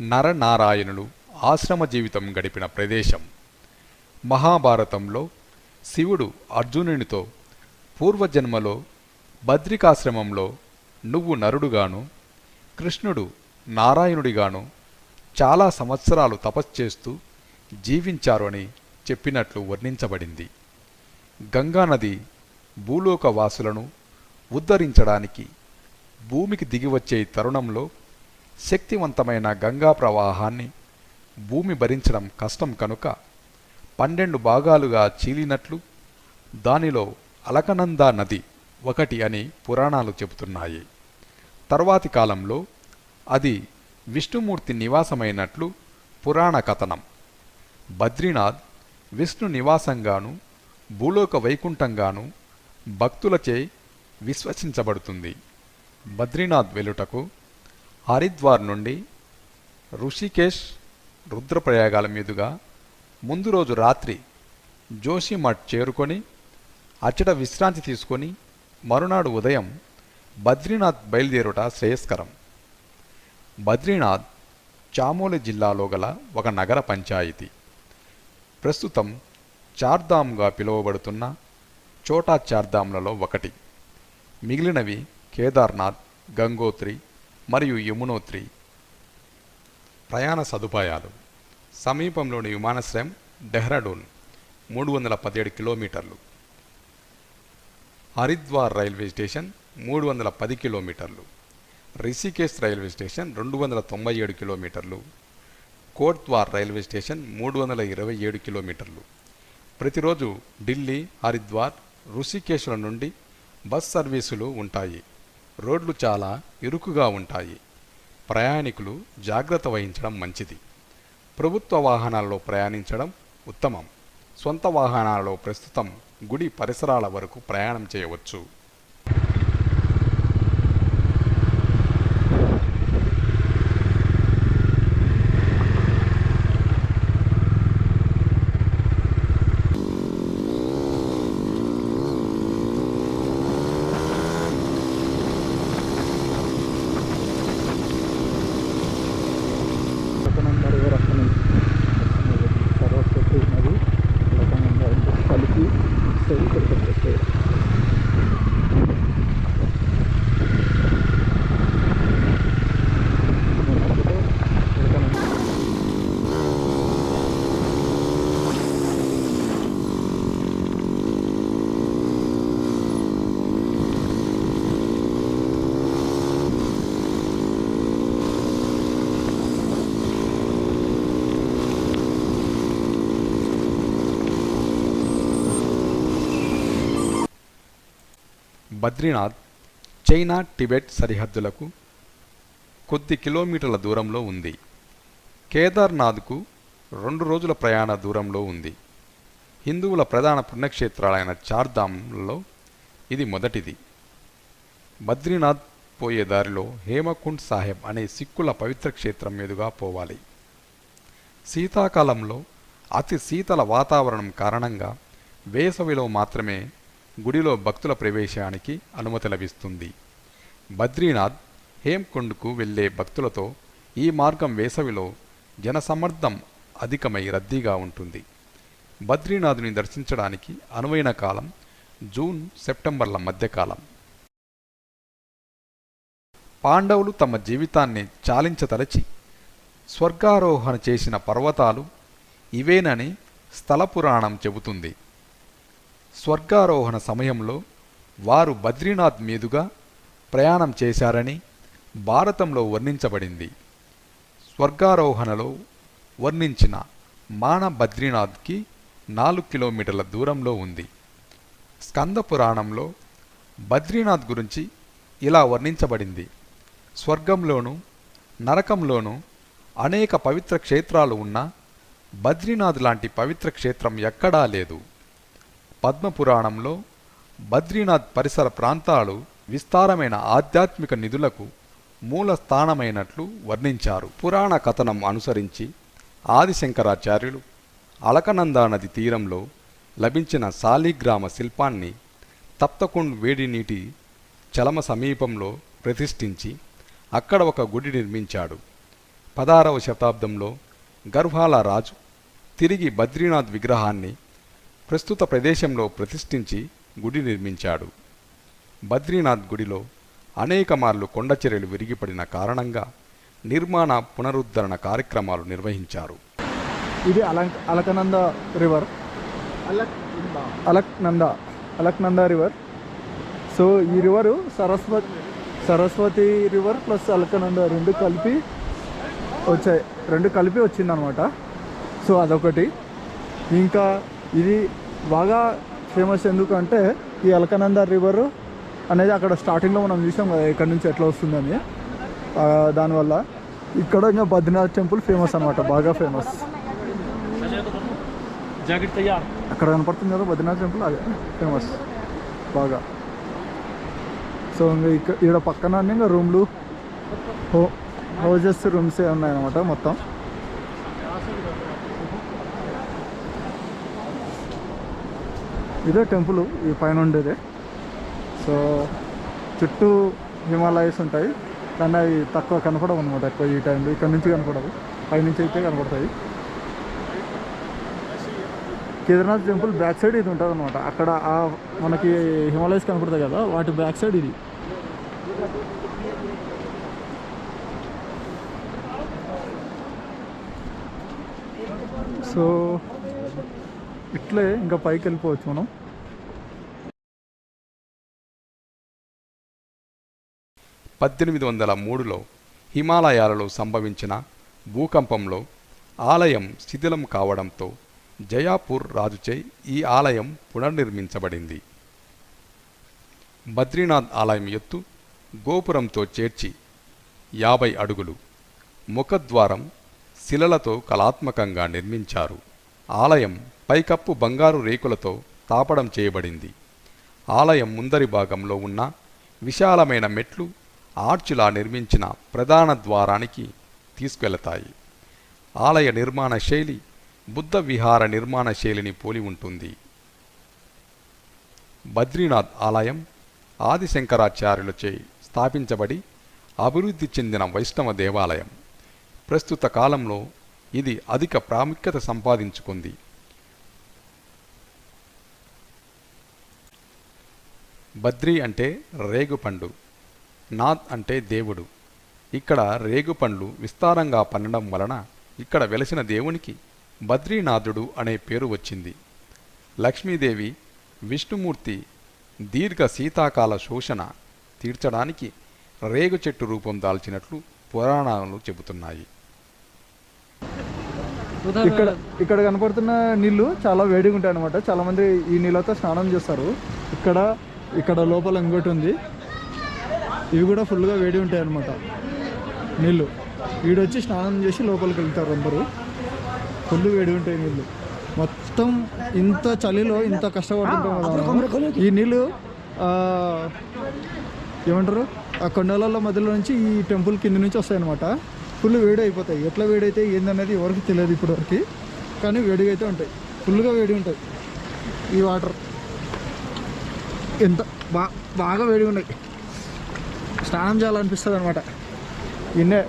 నరనారాయణులు ఆశ్రమ జీవితం గడిపిన ప్రదేశం. మహాభారతంలో శివుడు అర్జునునితో పూర్వజన్మలో బద్రికాశ్రమంలో నువ్వు నరుడుగాను కృష్ణుడు నారాయణుడిగాను చాలా సంవత్సరాలు తపస్చేస్తూ జీవించారు అని చెప్పినట్లు వర్ణించబడింది. గంగానది భూలోక వాసులను ఉద్ధరించడానికి భూమికి దిగివచ్చే తరుణంలో శక్తివంతమైన గంగా ప్రవాహాన్ని భూమి భరించడం కష్టం కనుక పన్నెండు భాగాలుగా చీలినట్లు దానిలో అలకనందా నది ఒకటి అని పురాణాలు చెబుతున్నాయి. తర్వాతి కాలంలో అది విష్ణుమూర్తి నివాసమైనట్లు పురాణ కథనం. బద్రీనాథ్ విష్ణు నివాసంగాను భూలోక వైకుంఠంగాను భక్తులచే విశ్వసించబడుతుంది. బద్రీనాథ్ వెలుటకు హరిద్వార్ నుండి ఋషికేశ్ రుద్రప్రయాగాల మీదుగా ముందు రోజు రాత్రి జోషిమఠ్ చేరుకొని అచ్చట విశ్రాంతి తీసుకొని మరునాడు ఉదయం బద్రీనాథ్ బయలుదేరుట శ్రేయస్కరం. బద్రీనాథ్ చామోలి జిల్లాలో గల ఒక నగర పంచాయతీ. ప్రస్తుతం చార్ధామ్గా పిలువబడుతున్న చోటా చార్ధామ్లలో ఒకటి. మిగిలినవి కేదార్నాథ్ గంగోత్రి మరియు యమునోత్రి. ప్రయాణ సదుపాయాలు. సమీపంలోని విమానాశ్రయం డెహ్రాడూన్ మూడు వందల పదిహేడు కిలోమీటర్లు. హరిద్వార్ రైల్వే స్టేషన్ మూడు వందల పది కిలోమీటర్లు. రిషికేశ్ రైల్వే స్టేషన్ రెండు వందల తొంభై ఏడు కిలోమీటర్లు. కోట్ద్వార్ రైల్వే స్టేషన్ మూడు వందల ఇరవై ఏడు కిలోమీటర్లు. ప్రతిరోజు ఢిల్లీ హరిద్వార్ రుషికేశ్ల నుండి బస్ సర్వీసులు ఉంటాయి. రోడ్లు చాలా ఇరుకుగా ఉంటాయి. ప్రయాణికులు జాగ్రత్త వహించడం మంచిది. ప్రభుత్వ వాహనాల్లో ప్రయాణించడం ఉత్తమం. సొంత వాహనాలలో ప్రస్తుతం గుడి పరిసరాల వరకు ప్రయాణం చేయవచ్చు లకనంద రివర్ అక్కడ నుంచి సరస్వతి నది లకనంద రెండు కలిపి సరి ఇక్కడికి వచ్చేస్తాయి నడిచితే లకనంద బద్రీనాథ్ చైనా టిబెట్ సరిహద్దులకు కొద్ది కిలోమీటర్ల దూరంలో ఉంది. కేదార్నాథ్కు రెండు రోజుల ప్రయాణ దూరంలో ఉంది. హిందువుల ప్రధాన పుణ్యక్షేత్రాలైన చార్ధామ్లలో ఇది మొదటిది. బద్రీనాథ్ పోయే దారిలో హేమకుండ్ సాహెబ్ అనే సిక్కుల పవిత్ర క్షేత్రం మీదుగా పోవాలి. శీతాకాలంలో అతి శీతల వాతావరణం కారణంగా వేసవిలో మాత్రమే గుడిలో భక్తుల ప్రవేశానికి అనుమతి లభిస్తుంది. బద్రీనాథ్ హేమ్కుండ్కు వెళ్ళే భక్తులతో ఈ మార్గం వేసవిలో జనసమ్మర్దం అధికమై రద్దీగా ఉంటుంది. బద్రీనాథుని దర్శించడానికి అనువైన కాలం జూన్ సెప్టెంబర్ల మధ్యకాలం. పాండవులు తమ జీవితాన్ని చాలించతలచి స్వర్గారోహణ చేసిన పర్వతాలు ఇవేనని స్థల పురాణం చెబుతుంది. స్వర్గారోహణ సమయంలో వారు బద్రీనాథ్ మీదుగా ప్రయాణం చేశారని భారతంలో వర్ణించబడింది. స్వర్గారోహణలో వర్ణించిన మాన బద్రీనాథ్కి నాలుగు కిలోమీటర్ల దూరంలో ఉంది. స్కంద పురాణంలో బద్రీనాథ్ గురించి ఇలా వర్ణించబడింది. స్వర్గంలోనూ నరకంలోనూ అనేక పవిత్ర క్షేత్రాలు ఉన్నా బద్రీనాథ్ లాంటి పవిత్ర క్షేత్రం ఎక్కడా లేదు. పద్మపురాణంలో బద్రీనాథ్ పరిసర ప్రాంతాలు విస్తారమైన ఆధ్యాత్మిక నిధులకు మూల స్థానమైనట్లు వర్ణించారు. పురాణ కథనం అనుసరించి ఆదిశంకరాచార్యులు అలకనందా నది తీరంలో లభించిన సాలిగ్రామ శిల్పాన్ని తప్తకుండ్ వేడి నీటి చలమ సమీపంలో ప్రతిష్ఠించి అక్కడ ఒక గుడి నిర్మించాడు. పదహారవ శతాబ్దంలో గర్వాల రాజు తిరిగి బద్రీనాథ్ విగ్రహాన్ని ప్రస్తుత ప్రదేశంలో ప్రతిష్ఠించి గుడి నిర్మించాడు. బద్రీనాథ్ గుడిలో అనేక మార్లు కొండచెరలు విరిగిపడిన కారణంగా నిర్మాణ పునరుద్ధరణ కార్యక్రమాలు నిర్వహించారు. ఇది అలంక్ Alaknanda river. Alaknanda Alaknanda river. So ఈ river Saraswati Saraswati river plus Alaknanda రెండు కలిపి వచ్చాయి. రెండు కలిపి వచ్చిందనమాట. సో అదొకటి. ఇంకా ఇది బాగా ఫేమస్ ఎందుకంటే ఈ అలకనంద రివరు అనేది అక్కడ స్టార్టింగ్లో మనం చూసాం కదా ఇక్కడ నుంచి ఎట్లా వస్తుందని. దానివల్ల ఇక్కడ ఇంకా బద్రీనాథ్ టెంపుల్ ఫేమస్ అనమాట బాగా ఫేమస్. అక్కడ కనపడుతుంది కదా బద్రీనాథ్ టెంపుల్ అదే ఫేమస్ బాగా. సో ఇంకా ఇక్కడ పక్కన ఇంకా రూమ్లు హౌజెస్ రూమ్స్ ఉన్నాయన్నమాట మొత్తం. ఇదే టెంపుల్ ఈ పైన ఉండేదే. సో చుట్టూ హిమాలయస్ ఉంటాయి. కానీ అవి తక్కువ కనపడవు అనమాట ఎక్కువ ఈ టైంలో. ఇక్కడ నుంచి కనపడవు. పైనుంచి అయితే కనపడతాయి. కేదార్నాథ్ టెంపుల్ బ్యాక్ సైడ్ ఇది ఉంటుంది అనమాట అక్కడ ఆ మనకి హిమాలయస్ కనపడతాయి కదా వాటి బ్యాక్ సైడ్ ఇది. సో ఇట్లే ఇంకా పైకి వెళ్ళిపోవచ్చు మనం. పద్దెనిమిది వందల మూడులో హిమాలయాలలో సంభవించిన భూకంపంలో ఆలయం శిథిలం కావడంతో జయాపూర్ రాజుచే ఈ ఆలయం పునర్నిర్మించబడింది. బద్రీనాథ్ ఆలయం ఎత్తు గోపురంతో చేర్చి యాభై అడుగులు ముఖద్వారం శిలలతో కళాత్మకంగా నిర్మించారు. ఆలయం పైకప్పు బంగారు రేకులతో తాపడం చేయబడింది. ఆలయం ముందరి భాగంలో ఉన్న విశాలమైన మెట్లు ఆర్చులా నిర్మించిన ప్రధాన ద్వారానికి తీసుకెళతాయి. ఆలయ నిర్మాణ శైలి బుద్ధ విహార నిర్మాణ శైలిని పోలి ఉంటుంది. బద్రీనాథ్ ఆలయం ఆదిశంకరాచార్యులచే స్థాపించబడి అభివృద్ధి చెందిన వైష్ణవ దేవాలయం. ప్రస్తుత కాలంలో ఇది అధిక ప్రాముఖ్యత సంపాదించుకుంది. బద్రి అంటే రేగుపండు నాథ్ అంటే దేవుడు. ఇక్కడ రేగుపండ్లు విస్తారంగా పండడం వలన ఇక్కడ వెలసిన దేవునికి బద్రీనాథుడు అనే పేరు వచ్చింది. లక్ష్మీదేవి విష్ణుమూర్తి దీర్ఘ శీతాకాల శోషణ తీర్చడానికి రేగు చెట్టు రూపం దాల్చినట్లు పురాణాలు చెబుతున్నాయి. ఇక్కడ ఇక్కడ కనపడుతున్న నీళ్ళు చాలా వేడిగా ఉంటాయి అనమాట చాలా మంది ఈ నీళ్ళతో స్నానం చేస్తారు. ఇక్కడ ఇక్కడ లోపల ఇంకోటి ఉంది. ఇవి కూడా ఫుల్గా వేడి ఉంటాయి అనమాట నీళ్ళు. వీడొచ్చి స్నానం చేసి లోపలికి వెళ్తారు అందరూ. ఫుల్ వేడి ఉంటాయి నీళ్ళు. మొత్తం ఇంత చలిలో ఇంత కష్టపడుతుంటాం ఈ నీళ్ళు ఏమంటారు? ఆ కొండల మధ్యలో నుంచి ఈ టెంపుల్ కింద నుంచి వస్తాయి అనమాట ఫుల్ వేడి అయిపోతాయి. ఎట్లా వేడైతే ఏందనేది ఎవరికి తెలియదు ఇప్పటివరకు. కానీ వేడిగా అయితే ఉంటాయి. ఫుల్గా వేడి ఉంటాయి. ఈ వాటర్. ఎంత బా బాగా వేడిగా ఉన్నాయి స్నానం చేయాలనిపిస్తుంది అనమాట ఇన్నే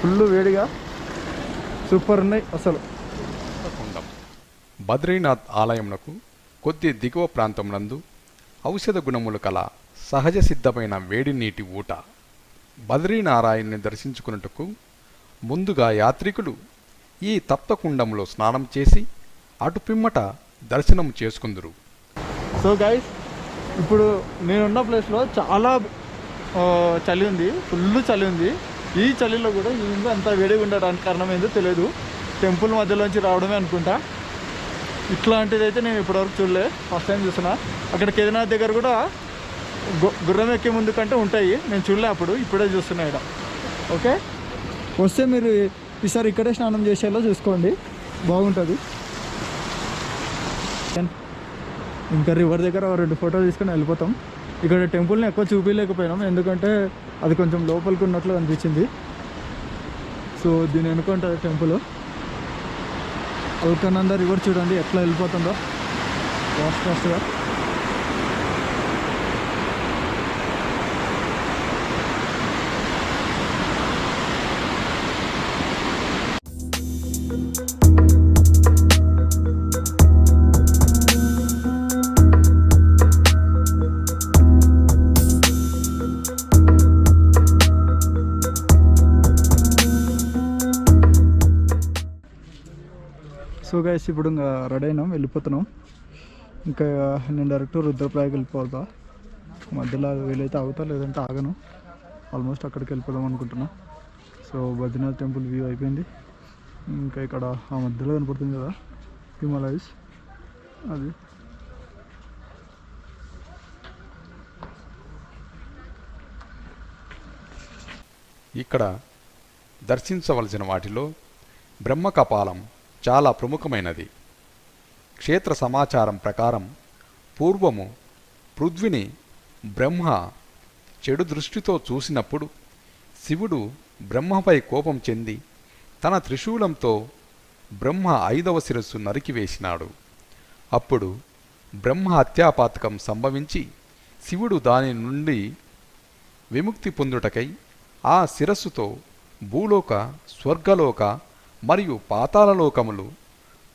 ఫుల్ వేడిగా సూపర్ ఉన్నాయి అసలు బద్రీనాథ్ ఆలయమునకు కొద్ది దిగువ ప్రాంతం నందు ఔషధ గుణములు కల సహజ సిద్ధమైన వేడి నీటి ఊట. బద్రీనారాయణ్ణి దర్శించుకున్నట్టుకు ముందుగా యాత్రికులు ఈ తప్తకుండంలో స్నానం చేసి అటుపిమ్మట దర్శనం చేసుకుందురు. సో గైస్ ఇప్పుడు నేనున్న ప్లేస్లో చాలా చలి ఉంది. ఫుల్ చలి ఉంది. ఈ చలిలో కూడా ఈ అంత వేడిగా ఉండడానికి కారణం ఏందో తెలియదు. టెంపుల్ మధ్యలోంచి రావడమే అనుకుంటా. ఇట్లాంటిది అయితే నేను ఇప్పటివరకు చూడలే. ఫస్ట్ టైం చూసిన అక్కడ కేదార్నాథ్ దగ్గర కూడా గుర్రం ఎక్కే ముందు కంటే ఉంటాయి. నేను చూడలే అప్పుడు. ఇప్పుడే చూస్తున్నా ఇక్కడ ఓకే వస్తే మీరు ఈసారి ఇక్కడే స్నానం చేసేలా చూసుకోండి. బాగుంటుంది. ఇంకా రివర్ దగ్గర రెండు ఫోటోలు తీసుకొని వెళ్ళిపోతాం. ఇక్కడ టెంపుల్ని ఎక్కువ చూపించలేకపోయినాం ఎందుకంటే అది కొంచెం లోపలికి ఉన్నట్లు అనిపించింది. సో దీని అనుకుంటారు టెంపుల్ అల్కనంద రివర్ చూడండి ఎట్లా వెళ్ళిపోతుందో. ఫాస్ట్ ఫాస్ట్గా thank వేసి ఇప్పుడు ఇంకా రెడీ అయినాం వెళ్ళిపోతున్నాం. ఇంకా నేను డైరెక్ట్ రుద్రప్రాయకి వెళ్ళిపోతా మధ్యలో వీలైతే ఆగుతా లేదంటే ఆగను. ఆల్మోస్ట్ అక్కడికి వెళ్ళిపోదాం అనుకుంటున్నా. సో బద్రీనాథ్ టెంపుల్ వ్యూ అయిపోయింది. ఇంకా ఇక్కడ ఆ మధ్యలో కనపడుతుంది కదా హిమాలయస్. అది. ఇక్కడ దర్శించవలసిన వాటిలో బ్రహ్మకపాలం చాలా ప్రముఖమైనది. క్షేత్ర సమాచారం ప్రకారం పూర్వము పృథ్విని బ్రహ్మ చెడు దృష్టితో చూసినప్పుడు శివుడు బ్రహ్మపై కోపం చెంది తన త్రిశూలంతో బ్రహ్మ ఐదవ శిరస్సు నరికివేసినాడు అప్పుడు బ్రహ్మ హత్యాపాతకం సంభవించి శివుడు దాని నుండి విముక్తి పొందుటకై ఆ శిరస్సుతో భూలోక స్వర్గలోక మరియు పాతాళలోకములు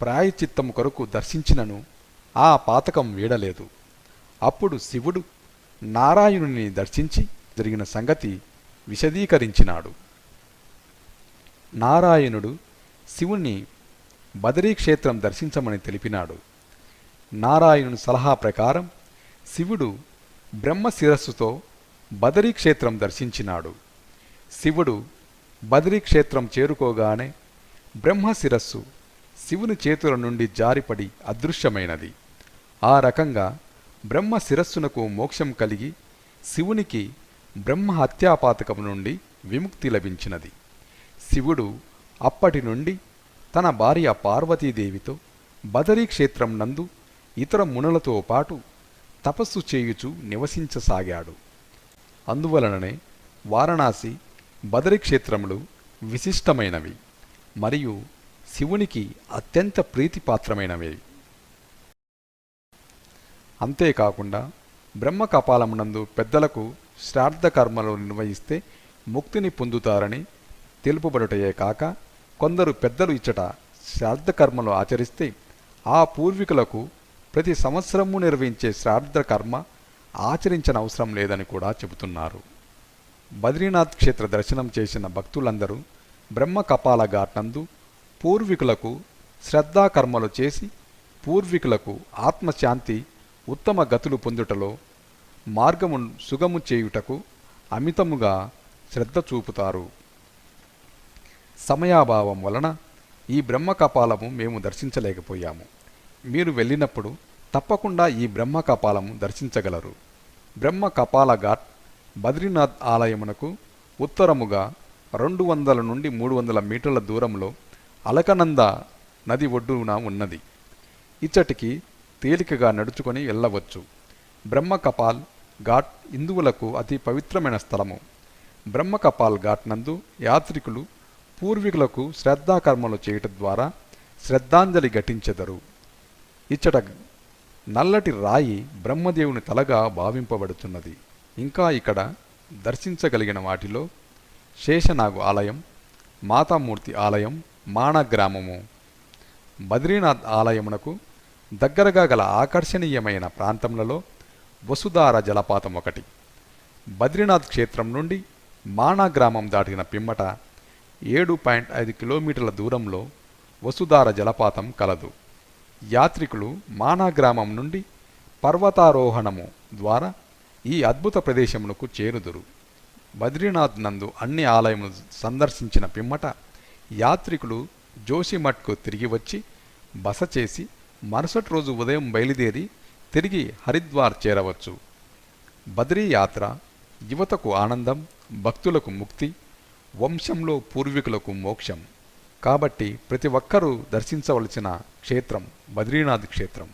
ప్రాయచిత్తము కొరకు దర్శించినను ఆ పాతకం వీడలేదు. అప్పుడు శివుడు నారాయణుని దర్శించి జరిగిన సంగతి విశదీకరించినాడు. నారాయణుడు శివుణ్ణి బదరీ క్షేత్రం దర్శించమని తెలిపినాడు. నారాయణుని సలహా ప్రకారం శివుడు బ్రహ్మ శిరస్సుతో బదరీక్షేత్రం దర్శించినాడు. శివుడు బదరీక్షేత్రం చేరుకోగానే బ్రహ్మ శిరస్సు శివుని చేతుల నుండి జారిపడి అదృశ్యమైనది. ఆ రకంగా బ్రహ్మ శిరస్సునకు మోక్షం కలిగి శివునికి బ్రహ్మ హత్యాపాతకం నుండి విముక్తి లభించినది. శివుడు అప్పటి నుండి తన భార్య పార్వతీదేవితో బదరీ క్షేత్రం నందు ఇతర మునులతో పాటు తపస్సు చేయుచు నివసించసాగాడు. అందువలననే వారణాసి బదరీ క్షేత్రములు విశిష్టమైనవి. మరియు శివునికి అత్యంత ప్రీతిపాత్రమైనవి. అంతేకాకుండా బ్రహ్మ కపాలమునందు పెద్దలకు శ్రాద్ధ కర్మలు నిర్వహిస్తే ముక్తిని పొందుతారని తెలుపబడుటయే కాక కొందరు పెద్దలు ఇచ్చట శ్రాద్ధ కర్మలు ఆచరిస్తే ఆ పూర్వీకులకు ప్రతి సంవత్సరము నిర్వహించే శ్రాద్ధ కర్మ ఆచరించనవసరం లేదని కూడా చెబుతున్నారు. బద్రీనాథ్ క్షేత్ర దర్శనం చేసిన భక్తులందరూ బ్రహ్మ కపాల నందు పూర్వీకులకు శ్రద్ధాకర్మలు చేసి పూర్వీకులకు ఆత్మశాంతి ఉత్తమ గతులు పొందుటలో మార్గము సుగము చేయుటకు అమితముగా శ్రద్ధ చూపుతారు. సమయాభావం వలన ఈ బ్రహ్మ కపాలము మేము దర్శించలేకపోయాము. మీరు వెళ్ళినప్పుడు తప్పకుండా ఈ బ్రహ్మ కపాలము దర్శించగలరు. బ్రహ్మ కపాలఘాట్ బద్రీనాథ్ ఆలయమునకు ఉత్తరముగా రెండు వందల నుండి మూడు వందల మీటర్ల దూరంలో అలకనంద నది ఒడ్డున ఉన్నది. ఇచ్చటికి తేలికగా నడుచుకొని వెళ్ళవచ్చు. బ్రహ్మకపాల్ ఘాట్ హిందువులకు అతి పవిత్రమైన స్థలము. బ్రహ్మకపాల్ ఘాట్ నందు యాత్రికులు పూర్వీకులకు శ్రద్ధాకర్మలు చేయటం ద్వారా శ్రద్ధాంజలి ఘటించెదరు. ఇచ్చట నల్లటి రాయి బ్రహ్మదేవుని తలగా భావింపబడుతున్నది. ఇంకా ఇక్కడ దర్శించగలిగిన వాటిలో శేషనాగు ఆలయం మాతామూర్తి ఆలయం మాణ గ్రామము. బద్రీనాథ్ ఆలయమునకు దగ్గరగా గల ఆకర్షణీయమైన ప్రాంతములలో వసుధార జలపాతం ఒకటి. బద్రీనాథ్ క్షేత్రం నుండి మాణా గ్రామం దాటిన పిమ్మట ఏడు పాయింట్ ఐదు కిలోమీటర్ల దూరంలో వసుధార జలపాతం కలదు. యాత్రికులు మానా గ్రామం నుండి పర్వతారోహణము ద్వారా ఈ అద్భుత ప్రదేశమునకు చేరుదురు. బద్రీనాథ్ నందు అన్ని ఆలయములు సందర్శించిన పిమ్మట యాత్రికులు జోషిమఠ్కు తిరిగి వచ్చి బస చేసి మరుసటి రోజు ఉదయం బయలుదేరి తిరిగి హరిద్వార్ చేరవచ్చు. బద్రీ యాత్ర యువతకు ఆనందం భక్తులకు ముక్తి వంశంలో పూర్వీకులకు మోక్షం. కాబట్టి ప్రతి ఒక్కరూ దర్శించవలసిన క్షేత్రం బద్రీనాథ్ క్షేత్రం.